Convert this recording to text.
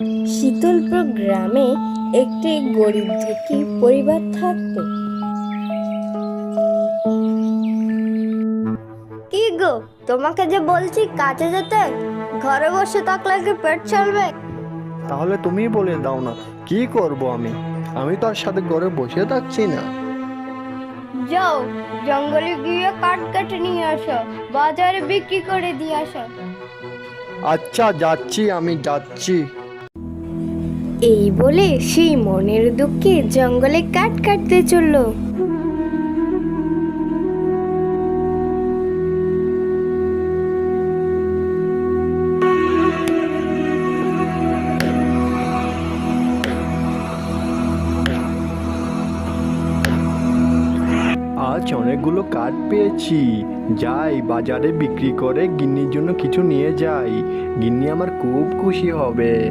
শীতলপুর গ্রামে একটি গরিব দুঃখী পরিবার থাকত। কি গো তোমাকে যে বলছি কাজে যেতে ঘরে বসে থাকলে কি পেট চলবে? তাহলে তুমি বলে দাও না কি করব আমি? আমি তো আর সাথে ঘরে বসে থাকছি না। যাও জঙ্গলে গিয়ে কাঠ কেটে নিয়ে আসো বাজারে বিক্রি করে দিয়ে আসো। আচ্ছা যাচ্ছি আমি যাচ্ছি। এই বলে সেই মনের দুঃখে জঙ্গলে কাঠ কাটতে চলল। আজ অনেকগুলো কাঠ পেয়েছি। যাই, বাজারে বিক্রি করে গিন্নির জন্য কিছু নিয়ে যাই। গিন্নি আমার খুব খুশি হবে।